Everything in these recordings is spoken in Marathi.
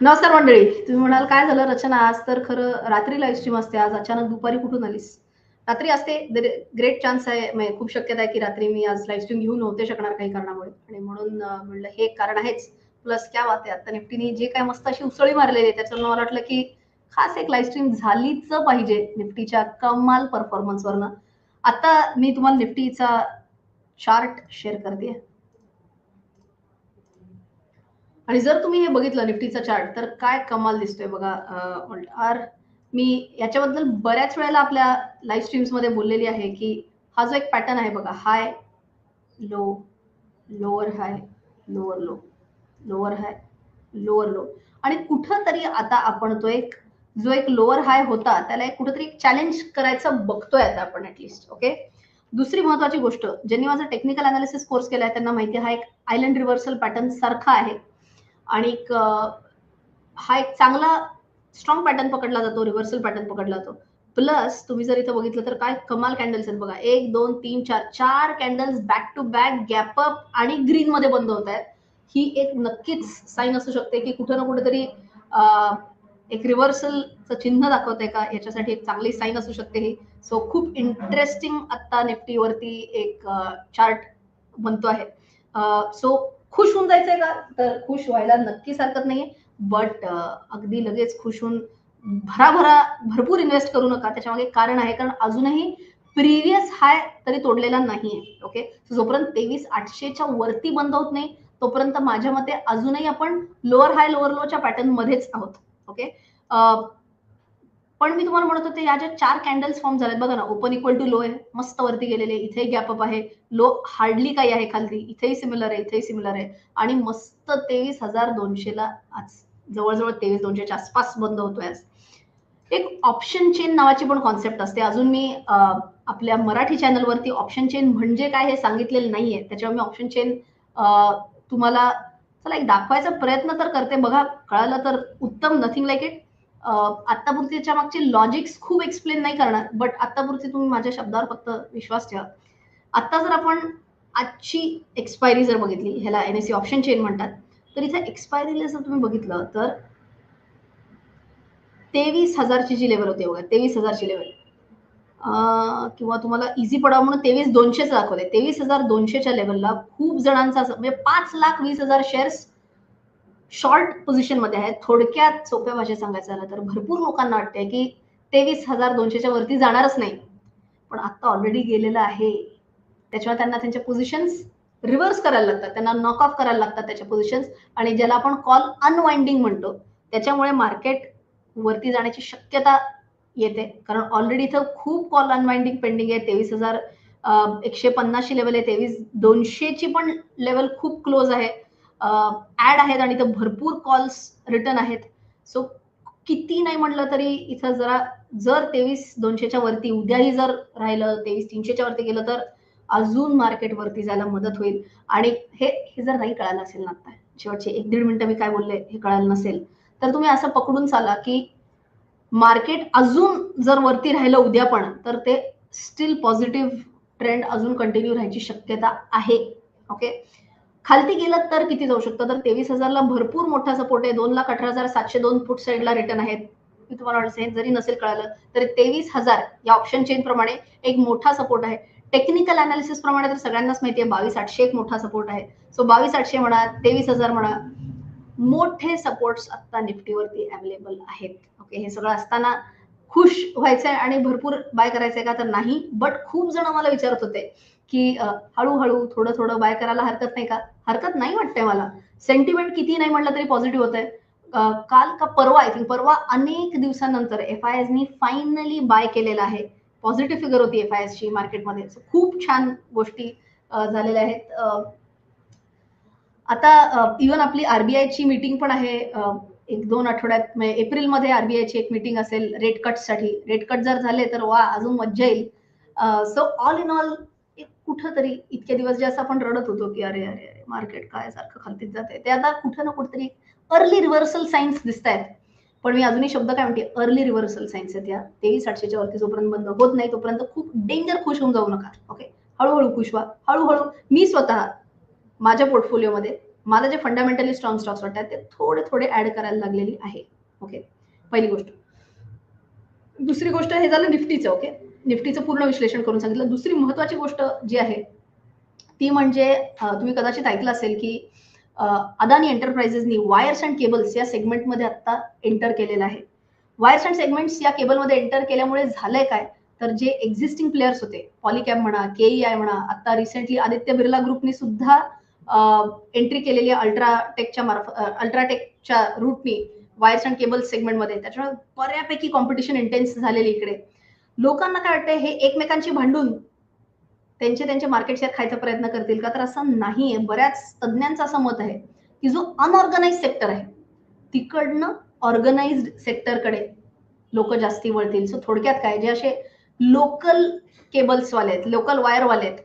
नमस्कार मंडळी तुम्ही म्हणाल काय झालं रचना? आज तर खरं रात्री लाईव्ह स्ट्रीम असते आज अचानक दुपारी कुठून आलीस? रात्री असते ग्रेट चान्स आहे म्हणजे खूप शक्यता आहे की रात्री मी आज लाईव्ह स्ट्रीम घेऊ नव्हते शकणार काही कारणामुळे. आणि म्हणून म्हणलं हे एक कारण आहेच. प्लस क्या बात आहे आता निफ्टीने जे काय मस्त अशी उसळी मारलेली आहे त्याच्यानं मला वाटलं की खास एक लाईव्ह स्ट्रीम झालीच पाहिजे निफ्टीच्या कमाल परफॉर्मन्सवरनं आता मी तुम्हाला निफ्टीचा चार्ट शेअर करते आणि जर तुम्ही हे बघितलं निफ्टीचा चार्ट तर काय कमाल दिसतोय बघा आर म्हणजे मी याच्याबद्दल बऱ्याच वेळेला आपल्या लाईव्ह स्ट्रीम्समध्ये बोललेली आहे की हा जो एक पॅटर्न आहे बघा high low lower high lower low lower high lower low आणि कुठंतरी आता आपण तो एक जो एक लोअर हाय होता त्याला एक कुठंतरी एक चॅलेंज करायचं बघतोय आता आपण ऍटलिस्ट ओके दुसरी महत्वाची गोष्ट ज्यांनी माझा टेक्निकल अनालिसिस कोर्स केला आहे त्यांना माहिती आहे हा एक आयलंड रिव्हर्सल पॅटर्न सारखा आहे. आणि हा एक चांगला स्ट्रॉंग पॅटर्न पकडला जातो रिव्हर्सल पॅटर्न पकडला जातो. प्लस तुम्ही जर इथं बघितलं तर काय कमाल कॅन्डल्स आहेत बघा. एक दोन तीन चार चार candles back to back gap up आणि ग्रीन मध्ये बंद होत आहेत. ही एक नक्कीच साईन असू शकते की कुठं ना कुठेतरी एक रिव्हर्सलचं चिन्ह दाखवतंय का? याच्यासाठी एक चांगली साईन असू शकते ही. सो खूप इंटरेस्टिंग आता निफ्टीवरती एक चार्ट बनतो आहे. सो खुश होऊन जायचंय का? तर खुश व्हायला नक्कीच हरकत नाहीये. बट अगदी लगेच खुश होऊन भराभरा भरपूर इन्व्हेस्ट करू नका. त्याच्यामागे कारण आहे कारण अजूनही प्रिव्हियस हाय तरी तोडलेला नाहीये. ओके जोपर्यंत तेवीस आठशेच्या वरती बंद होत नाही तोपर्यंत माझ्या मते अजूनही आपण लोअर हाय लोअर लोच्या पॅटर्न मध्येच आहोत. ओके पण मी तुम्हाला म्हणत होते या ज्या चार कॅन्डल्स फॉर्म झालेत बघा ना ओपन इक्वल टू लो आहे मस्त वरती गेलेले इथे गॅप अप आहे लो हार्डली काही आहे खालती इथेही सिमिलर आहे इथेही सिमिलर आहे आणि मस्त तेवीस हजार दोनशेला आज जवळजवळ तेवीस दोनशेच्या आसपास बंद होतोय आज. एक ऑप्शन चेन नावाची पण कॉन्सेप्ट असते. अजून मी आपल्या मराठी चॅनलवरती ऑप्शन चेन म्हणजे काय हे सांगितलेलं नाहीये. त्याच्यावर मी ऑप्शन चेन तुम्हाला चला एक दाखवायचा प्रयत्न तर करते. बघा कळालं तर उत्तम नथिंग लाईक इट आत्तापुरतीच्या मागचे लॉजिक्स खूप एक्सप्लेन नाही करणार बट आत्तापुरती तुम्ही माझ्या शब्दावर फक्त विश्वास ठेवा. आता जर आपण आजची एक्सपायरी जर बघितली ह्याला M S C option chain म्हणतात तर इथे एक्सपायरीला जर तुम्ही बघितलं तर तेवीस हजारची जी लेवल होती बघा तेवीस हजारची लेवल किंवा तुम्हाला इझी पडावं म्हणून तेवीस दोनशेच दाखवले तेवीस हजार दोनशेच्या लेवलला खूप जणांचा असं- म्हणजे पाच लाख वीस हजार शेअर्स शॉर्ट पोझिशनमध्ये आहेत. थोडक्यात सोप्या भाषेत सांगायचं झालं तर भरपूर लोकांना वाटतंय की तेवीस हजार दोनशेच्या वरती जाणारच नाही. पण आता ऑलरेडी गेलेलं आहे. त्याच्यामुळे त्यांना त्यांच्या पोझिशन्स रिव्हर्स करायला लागतात. त्यांना नॉक ऑफ करायला लागतात त्याच्या पोझिशन्स आणि ज्याला आपण कॉल अनवाइंडिंग म्हणतो त्याच्यामुळे मार्केट वरती जाण्याची शक्यता येते. कारण ऑलरेडी इथं खूप कॉल अनवाइंडिंग पेंडिंग आहे. तेवीस हजार एकशे पन्नासची लेवल आहे. तेवीस दोनशेची पण लेवल खूप क्लोज आहे. ऍड आहेत आणि इथं भरपूर कॉल्स रिटर्न आहेत. सो किती नाही म्हटलं तरी इथं जरा जर तेवीस दोनशेच्या वरती उद्याही जर राहिलं तेवीस तीनशेच्या वरती गेलं तर अजून मार्केट वरती जायला मदत होईल. आणि हे हे जर नाही कळालं असेल ना आता शेवटचे एक दीड मिनिटं मी काय बोलले हे कळालं नसेल तर तुम्ही असं पकडून चाला की मार्केट अजून जर वरती राहिलं उद्या पण तर ते स्टील पॉझिटिव्ह ट्रेंड अजून कंटिन्यू राहायची शक्यता आहे. ओके खालती गेलं तर किती जाऊ शकतं? तर तेवीस हजारला भरपूर मोठा सपोर्ट आहे. दोन लाख अठरा हजार सातशे दोन फूट साईडला रिटर्न आहेत. मी तुम्हाला वाटतं जरी नसेल कळालं तरी तेवीस हजार या ऑप्शन चेन प्रमाणे एक मोठा सपोर्ट आहे. टेक्निकल अनालिसिस प्रमाणे तर सगळ्यांनाच माहिती आहे बावीस आठशे एक मोठा सपोर्ट आहे. सो बावीस आठशे म्हणा तेवीस हजार म्हणा मोठे सपोर्ट्स आता निफ्टीवरती अवेलेबल आहेत. ओके हे सगळं असताना खुश व्हायचंय आणि भरपूर बाय करायचंय का तर नाही बट खूप जण मला विचारत होते. की हळूहळू थोडं थोडं बाय करायला हरकत नाही का? हरकत नाही वाटतंय मला. सेंटिमेंट किती नाही म्हटलं तरी पॉझिटिव्ह होत आहे काल का परवा आय थिंक परवा अनेक दिवसानंतर एफ आय एसनी फायनली बाय केलेला आहे. पॉझिटिव्ह फिगर होती एफ आय एस ची मार्केटमध्ये खूप छान गोष्टी झालेल्या आहेत. आता इव्हन आपली आरबीआयची मीटिंग पण आहे. एक दोन आठवड्यात म्हणजे एप्रिलमध्ये एप्रिलमध्ये आरबीआयची एक मीटिंग असेल रेट कटसाठी रेट कट जर झाले तर वा अजून मज्जा येईल. सो ऑल इन ऑल कुठंतरी इतके दिवस जे असं आपण रडत होतो की अरे अरे अरे मार्केट काय सारखं खालतीत जाते ते आता कुठं ना कुठंतरी अर्ली रिव्हर्सल सायन्स दिसत आहेत पण मी अजूनही शब्द काय म्हणते अर्ली रिव्हर्सल सायन्स आहेत या. तेवीस आठशेच्या वरती जोपर्यंत बंद होत नाही तोपर्यंत खूप डेंजर खुश होऊन जाऊ नका. ओके हळूहळू खुश व्हा. हळूहळू मी स्वतः माझ्या पोर्टफोलिओमध्ये मला जे फंडामेंटली स्ट्रॉंग स्टॉक्स वाटतात ते थोडे थोडे ऍड करायला लागलेली आहे. ओके पहिली गोष्ट. दुसरी गोष्ट हे झालं निफ्टीचं ओके निफ्टीचं पूर्ण विश्लेषण करून सांगितलं. दुसरी महत्वाची गोष्ट जी आहे ती म्हणजे तुम्ही कदाचित ऐकलं असेल की अदानी एंटरप्राइजेसनी वायर्स अँड केबल्स या सेगमेंटमध्ये आता एंटर केलेलं आहे. वायर्स अँड सेगमेंट्स या केबलमध्ये एंटर केल्यामुळे झालंय काय? तर जे एक्झिस्टिंग प्लेयर्स होते पॉलिकॅप म्हणा केईआय म्हणा आता रिसेंटली आदित्य बिर्ला ग्रुपनी सुद्धा एंट्री केलेली अल्ट्राटेकच्या मार्फत अल्ट्राटेकच्या रूटनी वायर्स अँड केबल सेगमेंटमध्ये त्याच्यामुळे बऱ्यापैकी कॉम्पिटिशन इंटेन्स झालेली इकडे. लोकांना काय वाटतं हे एकमेकांशी भांडून त्यांचे त्यांचे मार्केट शेअर खायचा प्रयत्न करतील का? तर असं नाहीये. बऱ्याच तज्ज्ञांचं असं मत आहे की जो अनऑर्गनाइज सेक्टर आहे तिकडनं ऑर्गनाइज सेक्टरकडे लोक जास्ती वळतील. सो थोडक्यात काय? जे असे लोकल केबल्सवाले आहेत लोकल वायरवाले आहेत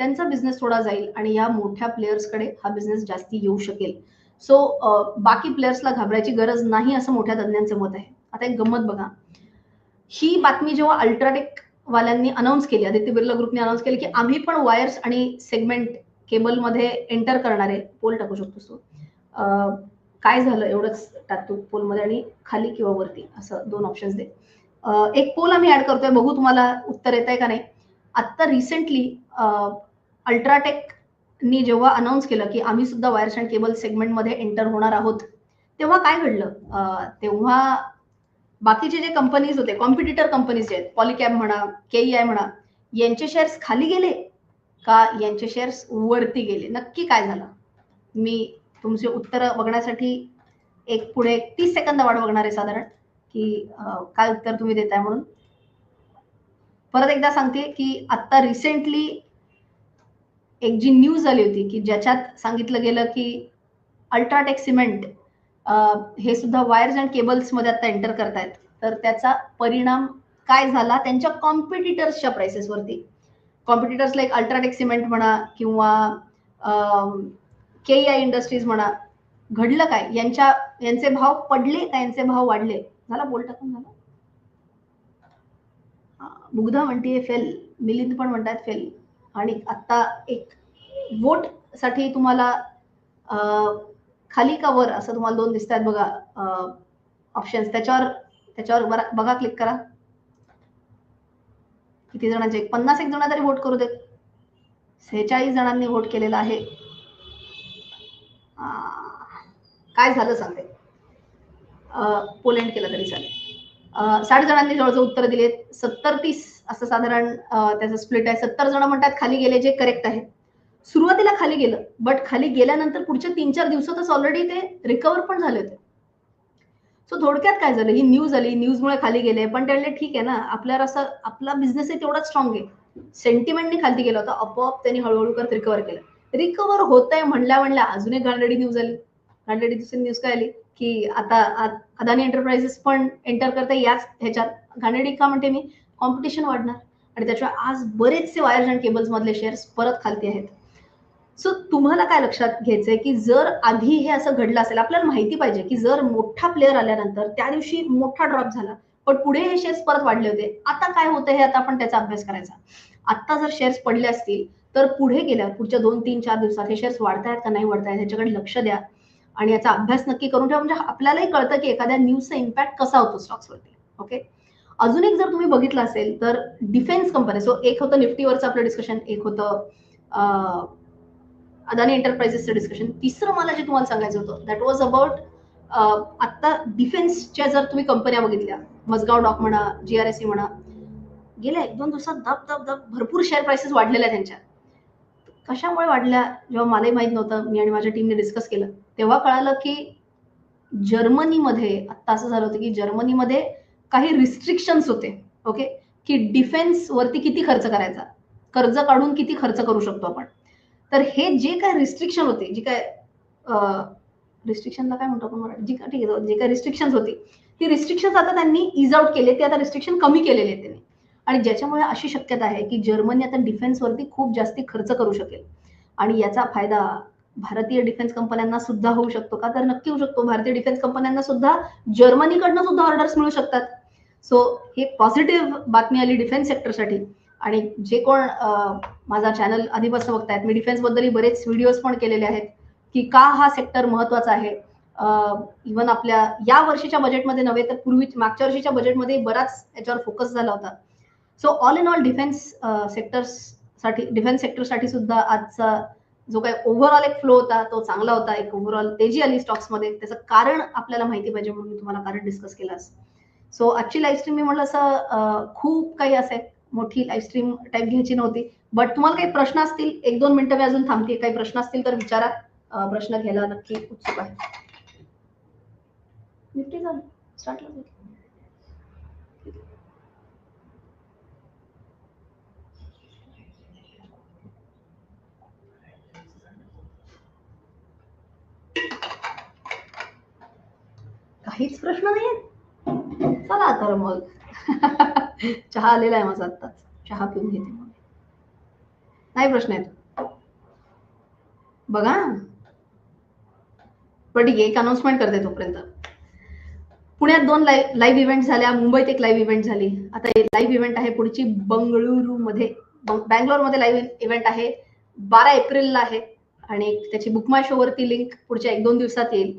त्यांचा बिझनेस थोडा जाईल आणि या मोठ्या प्लेयर्सकडे हा बिझनेस जास्ती येऊ शकेल. सो बाकी प्लेयर्सला घाबरायची गरज नाही असं मोठ्या तज्ञांचं मत आहे. आता एक गंमत बघा. ही बातमी जेव्हा अल्ट्राटेक वाल्यांनी अनाऊन्स केली आदित्य बिर्ला ग्रुपने अनाऊन्स केली की आम्ही पण वायर्स आणि सेगमेंट केबलमध्ये एंटर करणार आहे पोल टाकू शकतो. सो काय झालं एवढंच टाकतो पोलमध्ये आणि खाली किंवा वरती असं दोन ऑप्शन्स दे. एक पोल आम्ही ऍड करतोय बघू तुम्हाला उत्तर येत आहे का नाही. आत्ता रिसेंटली अल्ट्राटेकनी जेव्हा अनाऊन्स केलं की आम्ही सुद्धा वायर्स अँड केबल सेगमेंटमध्ये एंटर होणार आहोत तेव्हा काय घडलं? तेव्हा बाकीचे जे कंपनीज होते कॉम्पिटिटर कंपनीज जे आहेत पॉलिकॅब म्हणा केईआय म्हणा यांचे शेअर्स खाली गेले का यांचे शेअर्स वरती गेले? नक्की काय झालं? मी तुमचे उत्तर बघण्यासाठी एक पुढे तीस सेकंद वाट बघणार आहे साधारण की काय उत्तर तुम्ही देताय म्हणून. परत एकदा सांगते की आता रिसेंटली एक जी न्यूज आली होती की ज्याच्यात सांगितलं गेलं की अल्ट्राटेक सिमेंट हे सुद्धा वायर्स अँड केबल्समध्ये आता एंटर करतायत. तर त्याचा परिणाम काय झाला? त्यांच्या कॉम्पिटिटर्सच्या प्राइसेसवरती कॉम्पिटिटर्स लाईक अल्ट्राटेक सिमेंट म्हणा किंवा के आय इंडस्ट्रीज म्हणा घडलं काय? यांच्या यांचे भाव पडले का? यांचे भाव वाढले? झाला बोल टाकून झाला? मुग्धा म्हणते फेल. मिलिंद पण म्हणतात फेल. आणि आता एक वोटसाठी तुम्हाला खाली का वर? असं तुम्हाला दोन दिसत आहेत बघा ऑप्शन्स त्याच्यावर त्याच्यावर बघा क्लिक करा. किती जणांचे? पन्नास एक जण तरी वोट करू देत सेहेचाळीस जणांनी वोट केलेला आहे. काय झालं सांगते पोलंड केलं तरी चालेल. साठ जणांनी जवळजवळ उत्तर दिले सत्तर तीस असं साधारण त्याचं स्प्लिट आहे. सत्तर जण म्हणतात खाली गेले जे करेक्ट आहे. सुरुवातीला खाली गेलं बट खाली गेल्यानंतर पुढच्या तीन चार दिवसातच ऑलरेडी ते रिकवर पण झाले होते. सो थोडक्यात काय झालं? ही न्यूज आली न्यूजमुळे खाली गेले पण त्यामुळे ठीक आहे ना आपल्याला असं आपला बिझनेस आहे तेवढाच स्ट्रॉंग आहे. सेंटिमेंटनी खाली गेला होता आपोआप त्यांनी हळूहळू करत रिकवर केलं. रिकवर होत आहे म्हणल्या म्हणल्या अजून एक गांडडी न्यूज आली. गांडडी दुसरी न्यूज काय आली? की आता अदानी एंटरप्राइजेस पण एंटर करते याच ह्याच्यात. गांडडी का म्हणते मी? कॉम्पिटिशन वाढणार. आणि त्याच्यावर आज बरेचसे वायर्स अँड केबल्स मधले शेअर्स परत खालती आहेत. सो तुम्हाला काय लक्षात घ्यायचंय की जर आधी हे असं घडलं असेल आपल्याला माहिती पाहिजे की जर मोठा प्लेअर आल्यानंतर त्या दिवशी मोठा ड्रॉप झाला पण पुढे हे शेअर्स परत वाढले होते. आता काय होतं हे आता आपण त्याचा अभ्यास करायचा. आता जर शेअर्स पडले असतील तर पुढे गेल्यावर पुढच्या दोन तीन चार दिवसात हे शेअर्स वाढतायत का नाही वाढतायत ह्याच्याकडे लक्ष द्या. आणि याचा अभ्यास नक्की करून ठेवा. म्हणजे आपल्यालाही कळतं की एखाद्या न्यूजचा इम्पॅक्ट कसा होतो स्टॉक्सवरती ओके अजून एक जर तुम्ही बघितलं असेल तर डिफेन्स कंपनी सो एक होतं निफ्टीवरचं आपलं डिस्कशन एक होतं अदानी एंटरप्राइजेसचं डिस्कशन तिसरं मला जे तुम्हाला सांगायचं होतं दॅट वॉज अबाउट आता डिफेन्सच्या जर तुम्ही कंपन्या बघितल्या मजगाव डॉक म्हणा जी आर एस सी म्हणा गेल्या एक दोन दिवसात दब दब दब भरपूर शेअर प्राइसेस वाढलेल्या त्यांच्या. कशामुळे वाढल्या? जेव्हा मलाही माहीत नव्हतं मी आणि माझ्या टीमने डिस्कस केलं. तेव्हा कळालं की जर्मनीमध्ये आता असं झालं होतं की जर्मनीमध्ये काही रिस्ट्रिक्शन्स होते ओके की डिफेन्स वरती किती खर्च करायचा? कर्ज काढून किती खर्च करू शकतो आपण? तर हे जे काय रिस्ट्रिक्शन होते जे काय रिस्ट्रिक्शनला काय म्हणतो आपण मराठी? जी काय ठीक आहे जे काय रिस्ट्रिक्शन होती ती रिस्ट्रिक्शन आता त्यांनी इज आउट केले ते आता रिस्ट्रिक्शन कमी केलेले आहेत त्यांनी. आणि ज्याच्यामुळे अशी शक्यता आहे की जर्मनी आता डिफेन्सवरती खूप जास्ती खर्च करू शकेल. आणि याचा फायदा भारतीय डिफेन्स कंपन्यांना सुद्धा होऊ शकतो का? तर नक्की होऊ शकतो. भारतीय डिफेन्स कंपन्यांना सुद्धा जर्मनीकडनं सुद्धा ऑर्डर्स मिळू शकतात. सो हे पॉझिटिव्ह बातमी आली डिफेन्स सेक्टरसाठी आणि जे कोण माझा चॅनल आधीपासून बघतायत मी डिफेन्सबद्दल बरेच व्हिडिओज पण केलेले आहेत की का हा सेक्टर महत्त्वाचा आहे. इव्हन आपल्या या वर्षीच्या बजेटमध्ये नव्हे तर पूर्वी मागच्या वर्षीच्या बजेटमध्ये बराच याच्यावर फोकस झाला होता. So all in all defence सेक्टर्ससाठी डिफेन्स सेक्टरसाठी सुद्धा आजचा जो काही ओव्हरऑल एक फ्लो होता तो चांगला होता. एक ओव्हरऑल तेजी आली स्टॉक्समध्ये त्याचं कारण आपल्याला माहिती पाहिजे म्हणून मी तुम्हाला कारण डिस्कस केलं सो आजची लाईव्ह स्ट्रीम मी म्हटलं असं खूप काही असे मोठी लाईव्ह स्ट्रीम टाईप घ्यायची नव्हती. बट तुम्हाला काही प्रश्न असतील एक दोन मिनिटं मी अजून थांबते. काही प्रश्न असतील तर विचारा. प्रश्न घ्यायला नक्की उत्सुक आहे. झालं स्टार्टला काहीच प्रश्न नाही चला तर मग. चहा आलेला आहे माझा आत्ताच. चहा पिऊन घेते नाही प्रश्न येतो बघा. पण ठीक आहे एक अनाउन्समेंट करते तोपर्यंत. पुण्यात दोन लाईव्ह लाईव्ह इव्हेंट झाल्या. मुंबईत एक लाईव्ह इव्हेंट झाली. आता लाईव्ह इव्हेंट आहे पुढची बंगळुरू मध्ये बँगलोरमध्ये लाईव्ह इव्हेंट आहे. बारा एप्रिलला आहे. आणि त्याची बुकमाय शो वरती लिंक पुढच्या एक दोन दिवसात येईल.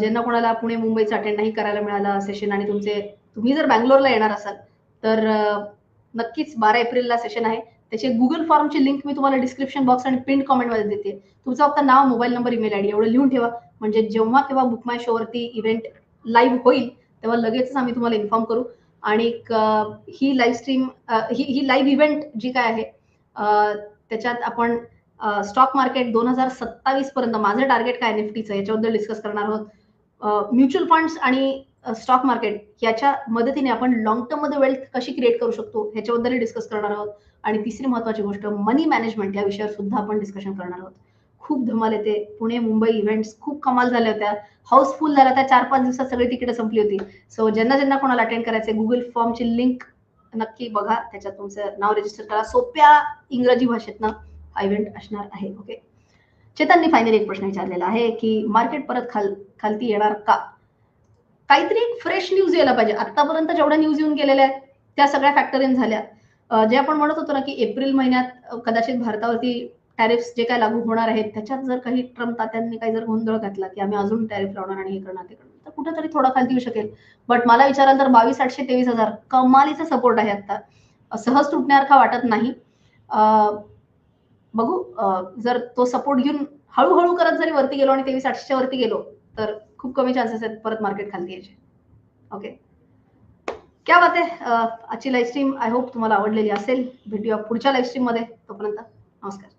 ज्यांना कोणाला पुणे मुंबईचा अटेंड नाही करायला मिळालं सेशन आणि तुमचे तुम्ही जर बँगलोरला येणार असाल तर नक्कीच बारा एप्रिलला सेशन आहे. त्याचे गुगल फॉर्मची लिंक मी तुम्हाला डिस्क्रिप्शन बॉक्स आणि पिन कॉमेंटमध्ये देते. तुमचं फक्त नाव मोबाईल नंबर ईमेल आयडी एवढं लिहून ठेवा. म्हणजे जेव्हा केव्हा बुक माय शोवरती इव्हेंट लाईव्ह होईल तेव्हा लगेचच आम्ही तुम्हाला इन्फॉर्म करू. आणि ही लाईव्ह स्ट्रीम ही ही लाईव्ह इव्हेंट जी काय आहे त्याच्यात आपण स्टॉक मार्केट दोन हजार सत्तावीस पर्यंत माझं टार्गेट काय निफ्टीचं याच्याबद्दल डिस्कस करणार आहोत. म्युच्युअल फंड्स आणि स्टॉक मार्केट याच्या मदतीने आपण लॉंग टर्ममध्ये वेल्थ कशी क्रिएट करू शकतो ह्याच्याबद्दल डिस्कस करणार आहोत. आणि तिसरी महत्वाची गोष्ट मनी मॅनेजमेंट या विषयावर सुद्धा आपण डिस्कशन करणार आहोत. खूप धमाल येते. पुणे मुंबई इव्हेंट्स खूप कमाल झाल्या होत्या. हाऊसफुल झाल्या होत्या चार पाच दिवसात सगळी तिकीट संपली होती. सो ज्यांना ज्यांना कोणाला अटेंड करायचे गुगल फॉर्मची लिंक नक्की बघा. त्याच्यात तुमचं नाव रजिस्टर करा. सोप्या इंग्रजी भाषेतनं हा इव्हेंट असणार आहे. ओके चेतननी फायनली एक प्रश्न विचारलेला आहे की मार्केट परत खाल खालती येणार का? काहीतरी एक फ्रेश न्यूज यायला पाहिजे. आतापर्यंत जेवढ्या न्यूज येऊन गेलेल्या आहेत त्या सगळ्या फॅक्टरीन झाल्या. जे आपण म्हणत होतो ना की एप्रिल महिन्यात कदाचित भारतावरती टॅरिफ्स जे काय लागू होणार आहेत त्याच्यात जर काही ट्रम्प तात्यांनी काही जर गोंधळ घातला की आम्ही अजून टॅरिफ लावणार आणि हे करणार ते करणार तर कुठेतरी थोडा खाली येऊ शकेल. बट मला विचाराल तर बावीस आठशे तेवीस हजार कमालीचा सपोर्ट आहे आता सहज तुटण्यासारखा वाटत नाही. बघू जर तो सपोर्ट घेऊन हळूहळू करत जरी वरती गेलो आणि तेवीस आठशेच्या वरती गेलो तर खूप कमी चान्सेस आहेत परत मार्केट खाली यायचे. ओके क्या बात आहे? आजची लाईव्ह स्ट्रीम आय होप तुम्हाला आवडलेली असेल. भेटूया पुढच्या लाईव्ह स्ट्रीममध्ये. तोपर्यंत नमस्कार.